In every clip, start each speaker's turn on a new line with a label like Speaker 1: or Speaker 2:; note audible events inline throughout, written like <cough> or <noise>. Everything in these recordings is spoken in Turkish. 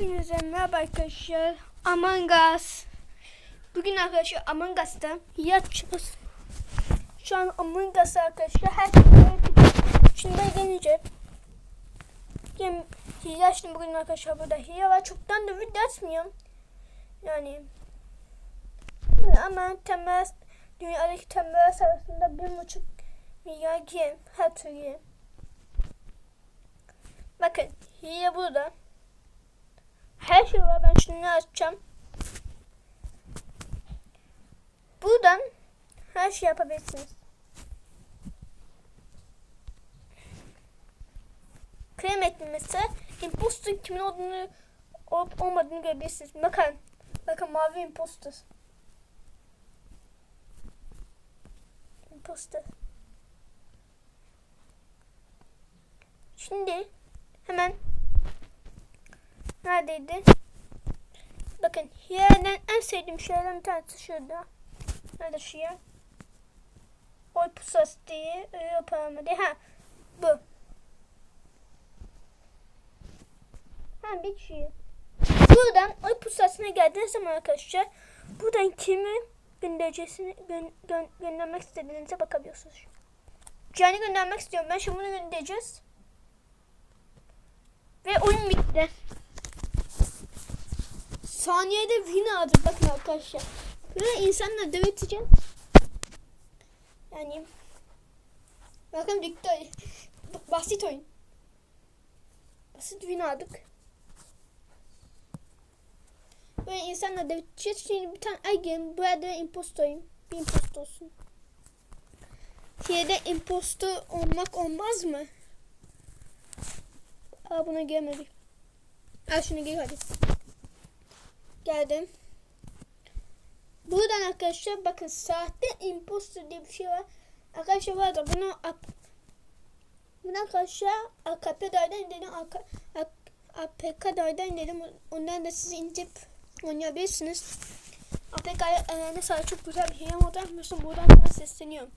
Speaker 1: Hepinize merhaba arkadaşlar. Among Us. Bugün arkadaşlar Among Us'ta yatacağız. Şu an Among Us arkadaşlar her şey Şimdi deneyeceğim. Hem hile açtım bugün arkadaşlar burada hile var. Çoktan da video atmıyorum. Yani ama temel dünyadaki temel arasında bir buçuk milyar game her türlü. Bakın hile burada. Her şey var. Ben şunu açacağım. Buradan her şey yapabilirsiniz. Krem etmesi imposter kimin olduğunu olup olmadığını görebilirsiniz. Bakın. Bakın mavi imposter. Imposter. Şimdi hemen neredeydi? Bakın yerden en sevdiğim şeylerden bir tanesi şurada. Nerede şu yer? Oy pusas diye yapamadı. Ha bu. Ha bir şey. Buradan oy pusasına geldiğiniz zaman arkadaşlar buradan kimi göndereceğini gö gö göndermek istediğinize bakabiliyorsunuz. Canı göndermek istiyorum. Ben şimdi bunu göndereceğiz. Ve oyun bitti. Saniyede win aldık bakın arkadaşlar. Böyle insanla döveceğiz. Yani bakın dikkat basit oyun. Basit win aldık. Böyle insanla döveceğiz. Şimdi bir tane Egen burada impostoyum. Bir imposto olsun. Şeyde imposto olmak olmaz mı? Aa buna gelmedik. Al şunu giy hadi. Geldim. Buradan arkadaşlar bakın sahte imposter diye bir şey var. Arkadaşlar var da bunu bunu arkadaşlar AKP'den dedim APK'dan dedim ondan da sizi indirip oynayabilirsiniz. APK'ya ne sadece çok güzel bir şey ama da buradan sana sesleniyorum.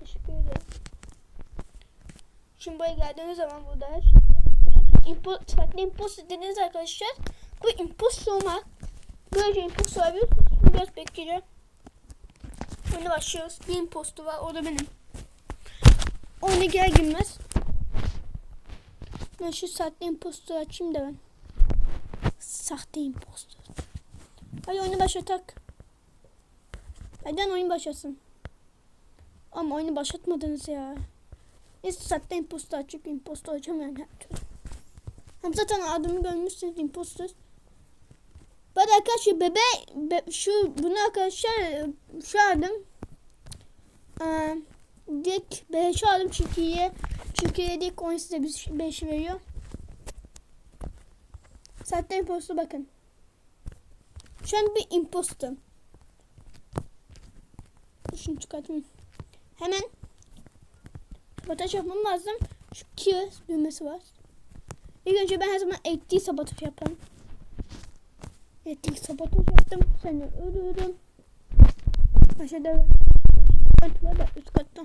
Speaker 1: Teşekkür ederim. Şimdi buraya geldiğiniz zaman burada her impo farklı impost dediniz arkadaşlar. Bu impost olmak. Böylece impost olabilirsiniz. Biraz bekleyeceğim. Şimdi başlıyoruz. Bir impostu var. O da benim. Oyuna girer girmez. Ben şu sahte impostu açayım da ben. Sahte impostu. Hadi oyunu başlatak. Hadi oyun başlasın. Ama oyunu başlatmadınız ya. Neyse sahte impostu açıp impostu açacağım yani. Hem zaten adımı görmüşsünüz imposter. Bak arkadaşlar bebe, be, şu bunu arkadaşlar şu aldım. Ee, dik 5 aldım çünkü ye çünkü yedik oyun size 5 veriyor. Zaten imposter bakın. Şu an bir imposter. Şunu çıkartayım. Hemen sabotaj yapmam lazım. Şu kill düğmesi var. İlk önce ben her zaman ektiği sabotaj yaparım. Ektiği sabotaj yaptım. Seni öldürdüm. Aşağıda ben var da üst katta.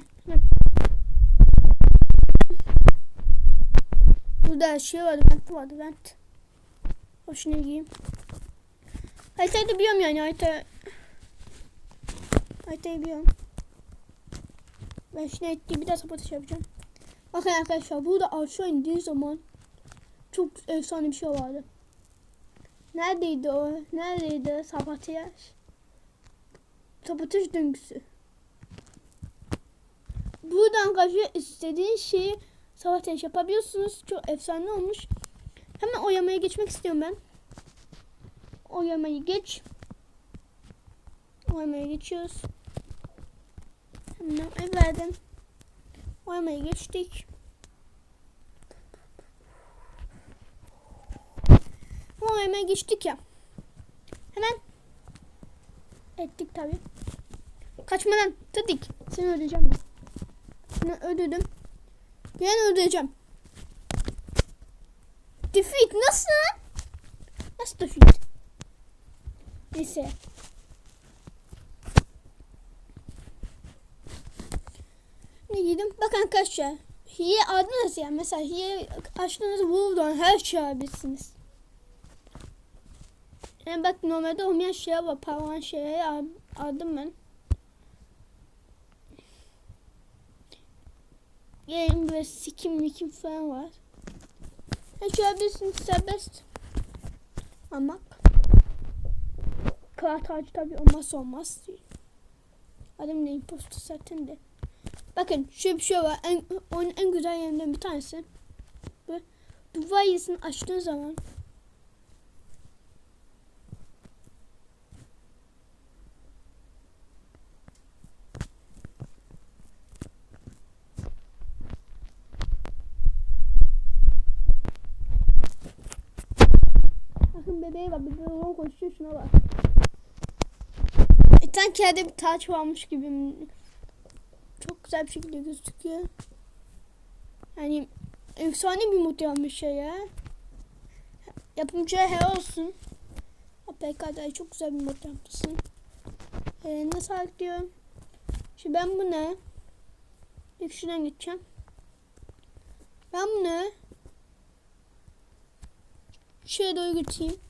Speaker 1: Burada şey vardı, vent vardı, vent. Hoşuna giyeyim. Haritayı da biliyorum yani harita. Haritayı biliyorum. Ben şimdi ettiği bir daha sabotaj yapacağım. Bakın arkadaşlar burada aşağı indiği zaman çok efsane bir şey vardı. Neredeydi o? Neredeydi sabotaj? Sabotaj döngüsü. Buradan karşı istediğin şeyi sabotaj yapabiliyorsunuz. Çok efsane olmuş. Hemen oyamaya geçmek istiyorum ben. Oyamayı geç. Oyamaya geçiyoruz. Hemen ev. Oyamaya geçtik. Ama hemen geçtik ya. Hemen ettik tabi. Kaçmadan tadik. Seni öldüreceğim ben. Seni öldürdüm. Ben öldüreceğim. Defeat nasıl? Nasıl defeat? Neyse. Ne dedim? Bakın arkadaşlar. Hiye adınız ya. Mesela hiye açtığınız buradan her şey alabilirsiniz. Yani bak normalde olmayan şey var. Parmağın şeye al- aldım ben. Yani böyle sikim mikim falan var. Ha şu yapıyorsun serbest. Ama kağıt ağacı tabi olmazsa olmaz. Adam ne imposter zaten de. Bakın şöyle bir şey var. En, onun en güzel yerinden bir tanesi. Böyle duvar yazısını açtığın zaman Bakın bebeği var. Bebeği ona koşuyor şuna bak. E, sanki yerde bir taç varmış gibi. Çok güzel bir şekilde gözüküyor. Yani efsane bir mod yapmış ya ya. Yapımcıya helal olsun. APK'da çok güzel bir mod yapmışsın. Eline sağlık diyorum. Şimdi ben bunu ilk şuradan geçeceğim. Ben bunu şuraya doğru götüreyim.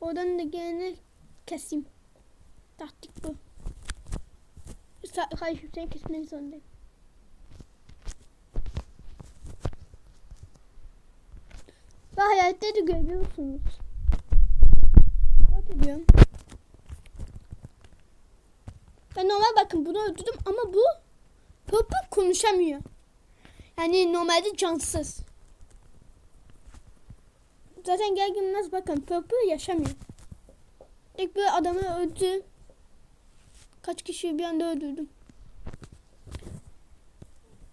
Speaker 1: Oradan da gene keseyim. Taktik bu. Hayır seni kesmek zorundayım. Ve hayatta da görüyorsunuz. Bak ediyorum. Ben normal bakın bunu öldürdüm ama bu Purple konuşamıyor. Yani normalde cansız. Zaten gel gelmez bakın Purple yaşamıyor. İlk böyle adamı öldü. Kaç kişiyi bir anda öldürdüm.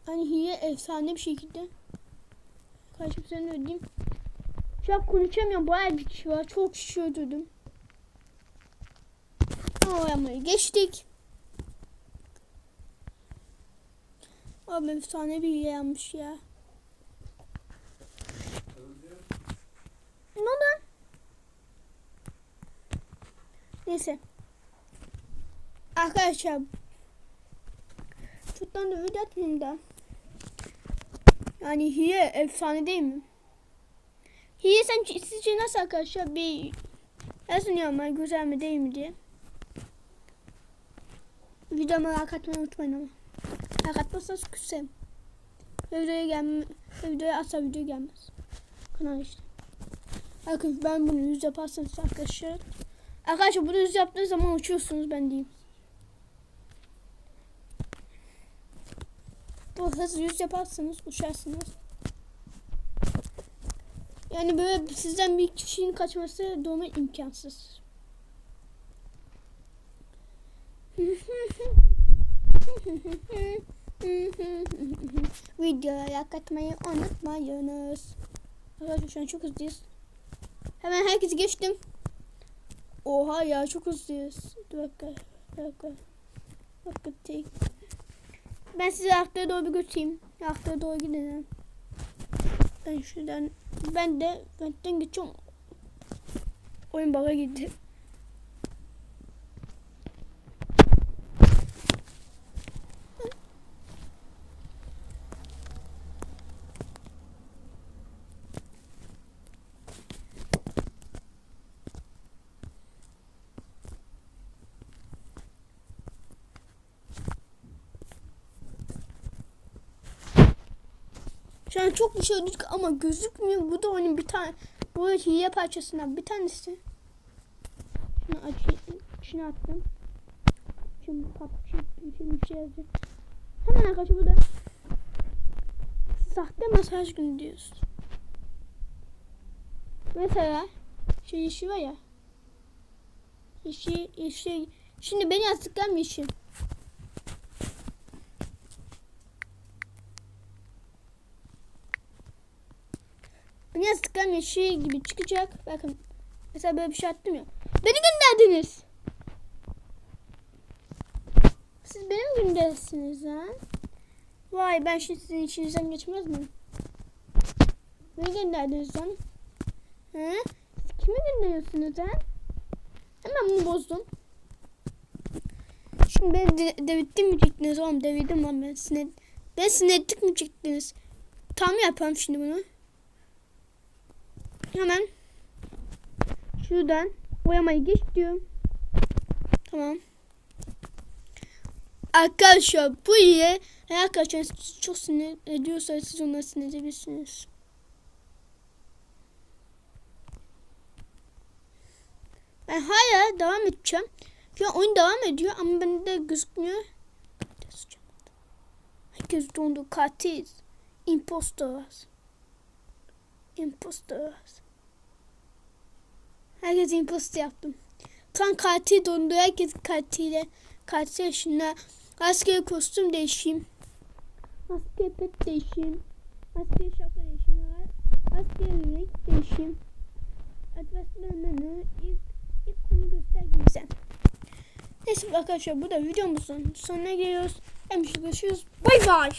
Speaker 1: Hani hile efsane bir şekilde. Kaç kişiden öldüm. Şu an konuşamıyorum. Bayağı bir kişi var. Çok kişi öldürdüm. Ama yamayı geçtik. Abi efsane bir hile yanmış ya. Ne oldu? Neyse. Arkadaşlar. Çoktan da video atmayayım da. Yani hile efsane değil mi? Hile sen sizce nasıl arkadaşlar bir yazın yorumlar güzel mi değil mi diye. Videomu like atmayı unutmayın ama. Like atmazsanız küsem. Videoya gelme, videoya asla video gelmez. Kanal işte. Bakın ben bunu yüz yaparsanız arkadaşlar. Arkadaşlar bunu yüz yaptığınız zaman uçuyorsunuz ben diyeyim. Bu hız yüz yaparsanız uçarsınız. Yani böyle sizden bir kişinin kaçması doğru imkansız. <laughs> Videoya katmayı unutmayınız. Arkadaşlar şu an çok hızlıyız. Hemen herkesi geçtim. Oha ya çok hızlıyız. Dur dakika. Bir dakika. Dakika tek. Ben sizi arkaya doğru bir götüreyim. Arkaya doğru gidelim. Ben şuradan ben de ventten geçiyorum. Oyun bana gitti. Şu an çok bir şey öldürdük ama gözükmüyor. Bu da onun bir tane bu hile parçasından bir tanesi. Şunu açayım. Şunu attım. Şimdi PUBG şey, bir şey yazıyor. Hemen arkadaşlar burada sahte mesaj gönderiyoruz. Mesela şey yeşil var ya. Yeşil, yeşil. Şimdi beni yazdıklarım yeşil. Beni yazdıklarım yeşil gibi çıkacak. Bakın. Mesela böyle bir şey attım ya. Beni gönderdiniz. Siz benim göndersiniz ha. Vay ben şimdi sizin içinizden geçmez miyim? Beni gönderdiniz lan. He? Siz Kimi gönderiyorsunuz ha? Hemen bunu bozdum. Şimdi beni de devirttim mi çektiniz oğlum? Devirdim lan ben. Sinet, ben sinettik mi çektiniz? Tam yapalım şimdi bunu. Hemen şuradan Boyamayı geç diyorum. Tamam. Arkadaşlar bu eğer arkadaşlar çok sinir ediyorsa siz onları sinir edebilirsiniz. Ben hala devam edeceğim. Şu oyun devam ediyor ama bende gözükmüyor. Herkes dondu. Katil. Impostor. Impostor. Herkes imposter yaptım. Tam katil dondu. Herkes katile. Katil yaşında. Askeri kostüm değişeyim. Askeri pet değişeyim. Askeri şapka değişeyim. Askeri renk değişeyim. Adres menü ilk, ilk konu göster güzel. Neyse arkadaşlar bu da videomuzun sonuna geliyoruz. Hem görüşürüz. Bay bay.